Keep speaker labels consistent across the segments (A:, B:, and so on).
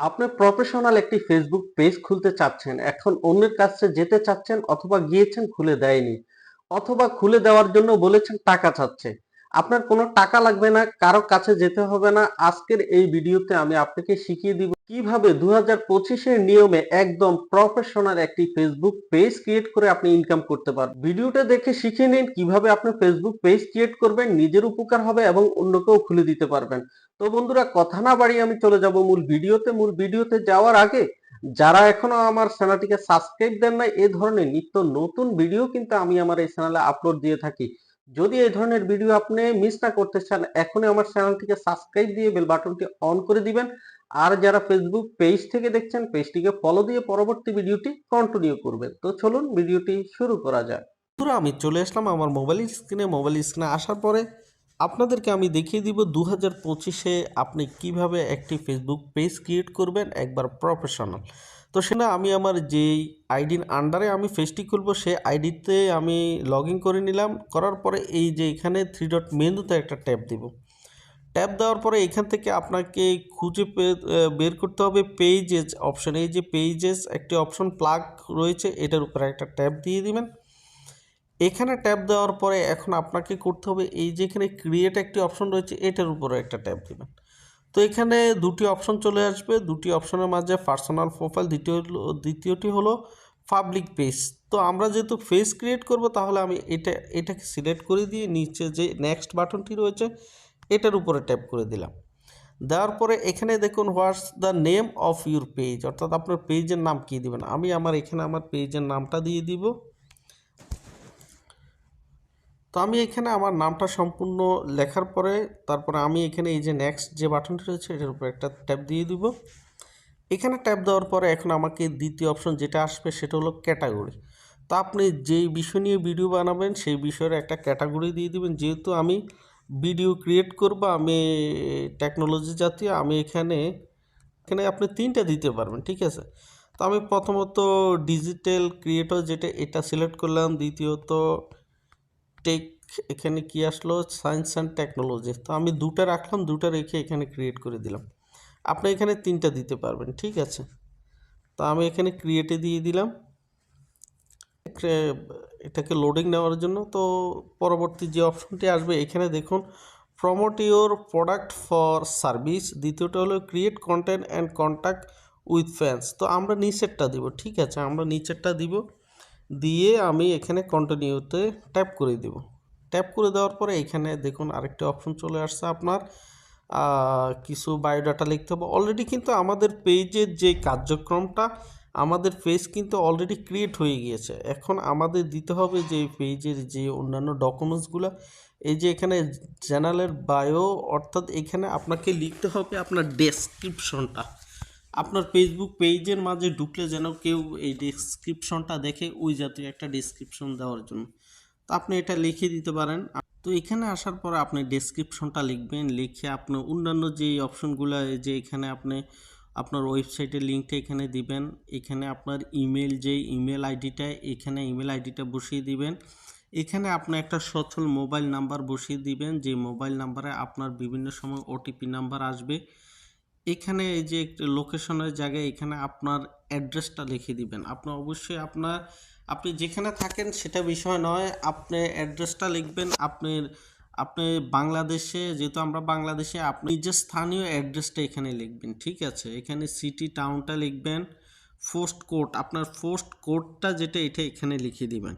A: আপনি প্রফেশনাল একটি Facebook page খুলতে চাচ্ছেন, এখন অন্যের কাছে যেতে চাচ্ছেন অথবা গিয়েছেন খুলে দেয়নি, অথবা খুলে দেওয়ার জন্য বলেছেন টাকা চাচ্ছে। আপনার কোনো টাকা লাগবে না, কারও কাছে যেতে হবে না। আজকের এই ভিডিওতে আমি আপনাকে শিখিয়ে দিব কীভাবে দু হাজার পঁচিশের নিয়মে একদম প্রফেশনাল একটি ফেসবুক পেজ ক্রিয়েট করে আপনি ইনকাম করতে পারবেন? ভিডিওটা দেখে শিখে নিন কীভাবে আপনি ফেসবুক পেজ ক্রিয়েট করবেন, নিজের উপকার হবে এবং অন্যকেও খুলে দিতে পারবেন। তো বন্ধুরা, কথা না বাড়িয়ে আমি চলে যাব মূল ভিডিওতে। মূল ভিডিওতে যাওয়ার আগে, যারা এখনও আমার চ্যানেলটিকে সাবস্ক্রাইব দেন নাই, এ ধরনের নিত্য নতুন ভিডিও কিন্তু আমি আমার এই চ্যানেলে আপলোড দিয়ে থাকি। যদি এই ধরনের ভিডিও আপনি মিস না করতে চান, এখনই আমার চ্যানেলটিকে সাবস্ক্রাইব দিয়ে বেল বাটনটি অন করে দিবেন। আর যারা ফেসবুক পেজ থেকে দেখছেন পেজটিকে ফলো দিয়ে পরবর্তী ভিডিওটি কন্টিনিউ করবেন। তো চলুন ভিডিওটি শুরু করা যাক।
B: বন্ধুরা, আমি চলে আসলাম আমার মোবাইল স্ক্রিনে মোবাইল স্ক্রিনে আসার পরে আপনাদেরকে আমি দেখিয়ে দিব দু হাজার পঁচিশে আপনি কীভাবে একটি ফেসবুক পেজ ক্রিয়েট করবেন একবার প্রফেশনাল তো সেটা আমি আমার যেই আইডির আন্ডারে আমি পেজটি খুলবো, সেই আইডিতে আমি লগ করে নিলাম। করার পরে এই যে এখানে থ্রি ডট মেনুতে একটা ট্যাপ দিব। ট্যাব দেওয়ার পরে এখান থেকে আপনাকে খুঁজে বের করতে হবে পেজেস অপশন এই যে পেজেস একটি অপশন প্লাগ রয়েছে, এটার উপরে একটা ট্যাব দিয়ে দিবেন। এখানে ট্যাব দেওয়ার পরে এখন আপনাকে করতে হবে, এই যে এখানে ক্রিয়েট একটি অপশন রয়েছে, এটার উপরে একটা ট্যাব দিবেন। তো এখানে দুটি অপশন চলে আসবে, দুটি অপশনের মাঝে পার্সোনাল প্রোফাইল দ্বিতীয় দ্বিতীয়টি হলো পাবলিক পেজ তো আমরা যেহেতু ফেস ক্রিয়েট করব, তাহলে আমি এটা, এটাকে সিলেক্ট করে দিয়ে নিচে যে নেক্সট বাটনটি রয়েছে এটার উপরে ট্যাপ করে দিলাম। দেওয়ার পরে এখানে দেখুন what's the name of your page অর্থাৎ আপনার পেজের নাম কী দিবেন? আমি আমার এখানে আমার পেজের নামটা দিয়ে দিব। তো আমি এখানে আমার নামটা সম্পূর্ণ লেখার পরে তারপরে আমি এখানে এই যে নেক্সট যে বাটনটি রয়েছে, এটার উপর একটা ট্যাপ দিয়ে দিব। এখানে ট্যাপ দেওয়ার পরে এখন আমাকে দ্বিতীয় অপশন যেটা আসবে সেটা হলো ক্যাটাগরি তো আপনি যেই বিষয় নিয়ে ভিডিও বানাবেন, সেই বিষয়ের একটা ক্যাটাগরি দিয়ে দিবেন। যেহেতু আমি ভিডিও ক্রিয়েট করব, আমি টেকনোলজি জাতীয়, আমি এখানে এখানে আপনি তিনটা দিতে পারবেন, ঠিক আছে? তো আমি প্রথমত ডিজিটাল ক্রিয়েটর যেটা, এটা সিলেক্ট করলাম। দ্বিতীয়ত টেক এখানে কি আসলো? সায়েন্স অ্যান্ড টেকনোলজি তো আমি দুটা রাখলাম, দুটা রেখে এখানে ক্রিয়েট করে দিলাম। আপনি এখানে তিনটা দিতে পারবেন, ঠিক আছে? তো আমি এখানে ক্রিয়েটে দিয়ে দিলাম। এটাকে লোডিং নেওয়ার জন্য। তো পরবর্তী যে অপশনটি আসবে, এখানে দেখুন promote your product for service দ্বিতীয়টা হলো create content and contact with fans তো আমরা নিচেরটা দিব, ঠিক আছে? আমরা নিচেরটা দিব, দিয়ে আমি এখানে কন্টিনিউতে ট্যাপ করে দিব। ট্যাপ করে দেওয়ার পরে এখানে দেখুন, আরেকটা অপশন চলে আসছে আপনার। কিছু বায়োডাটা লিখতে হবে। অলরেডি কিন্তু আমাদের পেজের যে কার্যক্রমটা আমাদের পেজ কিন্তু অলরেডি ক্রিয়েট হয়ে গিয়েছে। এখন আমাদের দিতে হবে যে পেজের যে অন্যান্য ডকুমেন্টসগুলো এই যে এখানে চ্যানেলের বায়ো অর্থাৎ এখানে আপনাকে লিখতে হবে আপনার ডেসক্রিপশনটা আপনার ফেসবুক পেজের মাঝে ঢুকলে যেন কেউ এই ডেসক্রিপশনটা দেখে ওই জাতীয় একটা ডেসক্রিপশন দেওয়ার জন্য। তো আপনি এটা লিখে দিতে পারেন। তো এখানে আসার পর আপনি ডেসক্রিপশনটা লিখবেন। লিখে আপনি অন্যান্য যে অপশনগুলো যে এখানে আপনি আপনার ওয়েবসাইটের লিঙ্কটা এখানে দিবেন। এখানে আপনার ইমেল যে ইমেল আইডিটা, এখানে ইমেল আইডিটা বসিয়ে দিবেন। এখানে আপনি একটা সচল মোবাইল নাম্বার বসিয়ে দিবেন, যে মোবাইল নাম্বারে আপনার বিভিন্ন সময় ওটিপি নাম্বার আসবে। এখানে এই যে লোকেশনের জায়গায় এখানে আপনার অ্যাড্রেসটা লিখে দিবেন। আপনি অবশ্যই আপনার, আপনি যেখানে থাকেন সেটা বিষয় নয়, আপনি অ্যাড্রেসটা লিখবেন, আপনার আপনি বাংলাদেশে, যেহেতু আমরা বাংলাদেশে, আপনি যে স্থানীয় অ্যাড্রেসটা এখানে লিখবেন, ঠিক আছে? এখানে সিটি টাউনটা লিখবেন পোস্ট কোড আপনার পোস্ট কোডটা যেটা, এটা এখানে লিখে দিবেন।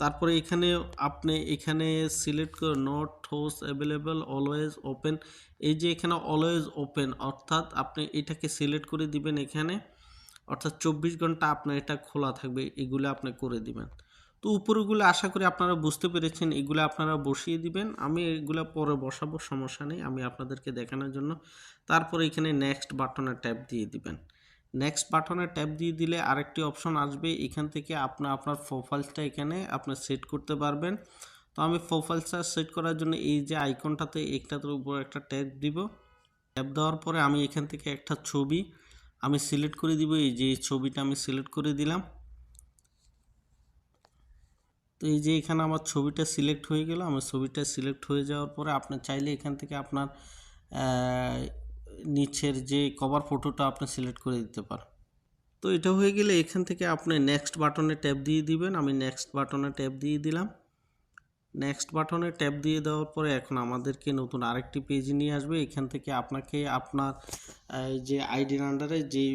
B: তারপরে এখানে আপনি এখানে সিলেক্ট করে নোট হোস অ্যাভেলেবল অলওয়েজ ওপেন এই যে এখানে অলওয়েজ ওপেন অর্থাৎ আপনি এটাকে সিলেক্ট করে দিবেন এখানে, অর্থাৎ চব্বিশ ঘণ্টা আপনার এটা খোলা থাকবে, এগুলো আপনি করে দিবেন। তো উপরগুলো আশা করি আপনারা বুঝতে পেরেছেন, এগুলো আপনারা বসিয়ে দিবেন। আমি এগুলো পরে বসাবো, সমস্যা নেই, আমি আপনাদেরকে দেখানোর জন্য। তারপরে এখানে নেক্সট বাটনে ট্যাপ দিয়ে দিবেন। নেক্সট বাটনে ট্যাপ দিয়ে দিলে আরেকটি অপশন আসবে, এখান থেকে আপনার আপনার প্রোফাইলটা এখানে আপনি সেট করতে পারবেন। তো আমি প্রোফাইলটা সেট করার জন্য এই যে আইকনটাতে একটার উপর একটা ট্যাপ দিব। ট্যাপ দেওয়ার পরে আমি এখান থেকে একটা ছবি আমি সিলেক্ট করে দিব, এই যে ছবিটা আমি সিলেক্ট করে দিলাম। তো এই যে এখানে আমার ছবিটা সিলেক্ট হয়ে গেল, আমার ছবিটা সিলেক্ট হয়ে যাওয়ার পরে আপনি চাইলে এখান থেকে আপনার নিচের যে কভার ফটোটা আপনি সিলেক্ট করে দিতে পারেন। তো এটা হয়ে গেলে এখান থেকে আপনি নেক্সট বাটনে ট্যাপ দিয়ে দিবেন, আমি নেক্সট বাটনে ট্যাপ দিয়ে দিলাম। নেক্সট বাটনে ট্যাপ দিয়ে দেওয়ার পরে এখন আমাদেরকে নতুন আরেকটি পেজ নিয়ে আসবে, এখান থেকে আপনাকে আপনার যে আইডির আন্ডারে যেই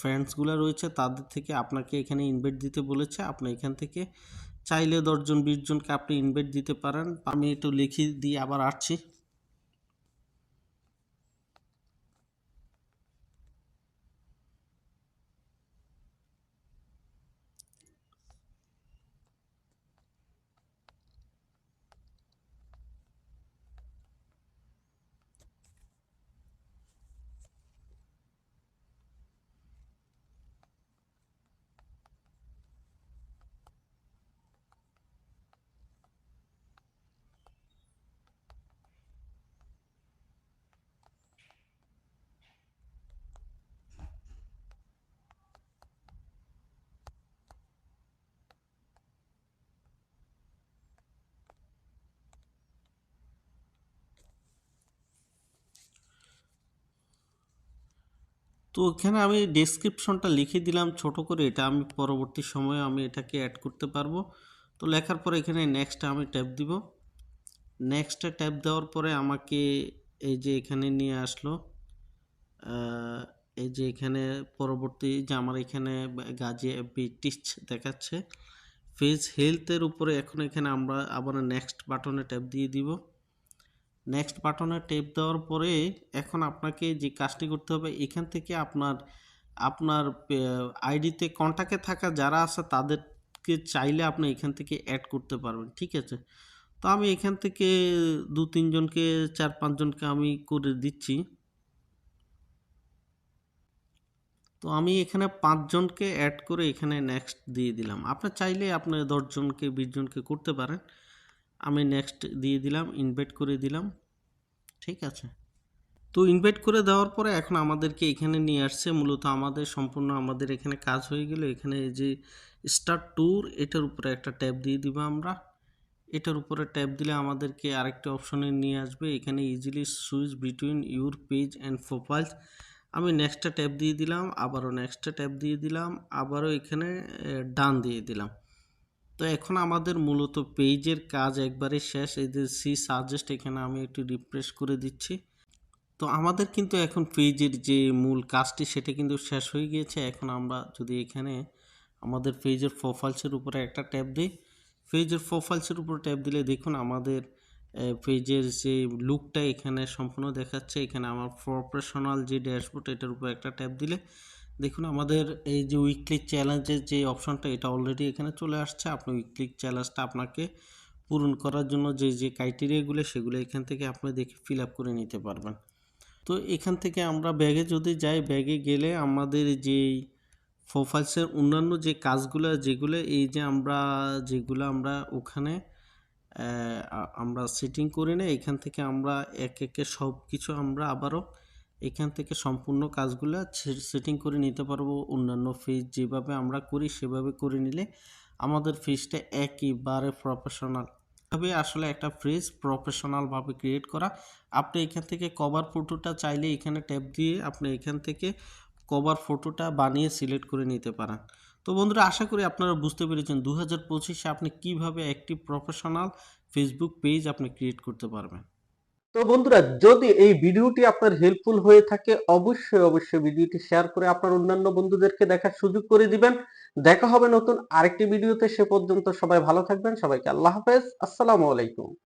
B: ফ্রেন্ডসগুলো রয়েছে তাদের থেকে আপনাকে এখানে ইনভাইট দিতে বলেছে, আপনি এখান থেকে চাইলে দশজন বিশজনকে আপনি ইনভাইট দিতে পারেন। আমি একটু লিখে দিয়ে আবার আসছি। তো এখানে আমি ডেসক্রিপশনটা লিখে দিলাম ছোট করে, এটা আমি পরবর্তী সময়ে আমি এটাকে অ্যাড করতে পারব। তো লেখার পরে এখানে নেক্সটে আমি ট্যাপ দিব। নেক্সটে ট্যাপ দেওয়ার পরে আমাকে এই যে এখানে নিয়ে আসলো এই যে এখানে পরবর্তী যে আমার এখানে গাজী ব্রিটিশ দেখাচ্ছে। ফেজ হেলথের উপরে এখন এখানে আমরা আবার নেক্সট বাটনে ট্যাপ দিয়ে দিব। নেক্সট বাটনে টেপ দেওয়ার পরে এখন আপনাকে যে কাজটি করতে হবে, এখান থেকে আপনার আপনার আইডিতে কন্ট্যাক্টে থাকা যারা আছে তাদেরকে চাইলে আপনি এখান থেকে অ্যাড করতে পারবেন, ঠিক আছে? তো আমি এখান থেকে দু তিনজনকে চার পাঁচজনকে আমি করে দিচ্ছি। তো আমি এখানে পাঁচজনকে অ্যাড করে এখানে নেক্সট দিয়ে দিলাম। আপনি চাইলে আপনি দশজনকে বিশজনকে করতে পারেন। আমি নেক্সট দিয়ে দিলাম ইনভাইট করে দিলাম, ঠিক আছে? তো ইনভাইট করে দেওয়ার পরে এখন আমাদেরকে এখানে নিয়ে আসছে, মূলত আমাদের সম্পূর্ণ আমাদের এখানে কাজ হয়ে গেল। এখানে যে স্টার্ট ট্যুর এটার উপরে একটা ট্যাব দিয়ে দিব আমরা। এটার উপরে ট্যাব দিলে আমাদেরকে আরেকটা অপশনে নিয়ে আসবে। এখানে easily switch between your page and profiles আমি নেক্সটটা ট্যাব দিয়ে দিলাম, আবারও নেক্সটটা ট্যাব দিয়ে দিলাম, আবারও এখানে ডান দিয়ে দিলাম। তো এখন আমাদের মূলত পেজের কাজ একবারে শেষ। এই যে সি সাজেস্ট এখানে আমি একটু রিফ্রেশ করে দিচ্ছি। তো আমাদের কিন্তু এখন পেজের যে মূল কাজটি সেটা কিন্তু শেষ হয়ে গিয়েছে। এখন আমরা যদি এখানে আমাদের পেজের প্রোফাইলসের উপরে একটা ট্যাব দিই। পেজের প্রোফাইলসের উপর ট্যাব দিলে দেখুন আমাদের পেজের যে লুকটা এখানে সম্পূর্ণ দেখাচ্ছে। এখানে আমার প্রফেশনাল যে ড্যাশবোর্ড এটার উপর একটা ট্যাব দিলে দেখুন, আমাদের এই যে উইকলি চ্যালেঞ্জের যে অপশনটা এটা অলরেডি এখানে চলে আসছে। আপনি উইকলি চ্যালেঞ্জটা আপনাকে পূরণ করার জন্য যে যে ক্রাইটেরিয়াগুলো সেগুলো এখান থেকে আপনি দেখে ফিল করে নিতে পারবেন। তো এখান থেকে আমরা ব্যাগে যদি যাই, ব্যাগে গেলে আমাদের যেই প্রোফাইলসের অন্যান্য যে কাজগুলো, যেগুলো এই যে আমরা, যেগুলো আমরা ওখানে আমরা সেটিং করে নেই, এখান থেকে আমরা এক একে সব কিছু আমরা আবারও এখান থেকে সম্পূর্ণ কাজগুলো সেটিং করে নিতে পারব। অন্যান্য ফেজ যেভাবে আমরা করি, সেভাবে করে নিলে আমাদের ফেজটা একেবারে প্রফেশনাল ভাবে আসলে একটা ফ্রেজ প্রফেশনালভাবে ক্রিয়েট করা, আপনি এখান থেকে কভার ফটোটা চাইলে এখানে ট্যাপ দিয়ে আপনি এখান থেকে কভার ফটোটা বানিয়ে সিলেক্ট করে নিতে পারেন। তো বন্ধুরা, আশা করি আপনারা বুঝতে পেরেছেন দু হাজার পঁচিশে আপনি কীভাবে একটি প্রফেশনাল ফেসবুক পেজ আপনি ক্রিয়েট করতে পারবেন।
A: তো বন্ধুরা, যদি এই ভিডিওটি আপনার হেল্পফুল হয়ে থাকে, অবশ্যই অবশ্যই ভিডিওটি শেয়ার করে আপনার অন্যান্য বন্ধুদেরকে দেখার সুযোগ করে দিবেন। দেখা হবে নতুন আরেকটি ভিডিওতে, সে পর্যন্ত সবাই ভালো থাকবেন। সবাইকে আল্লাহ হাফেজ। আসসালামু আলাইকুম।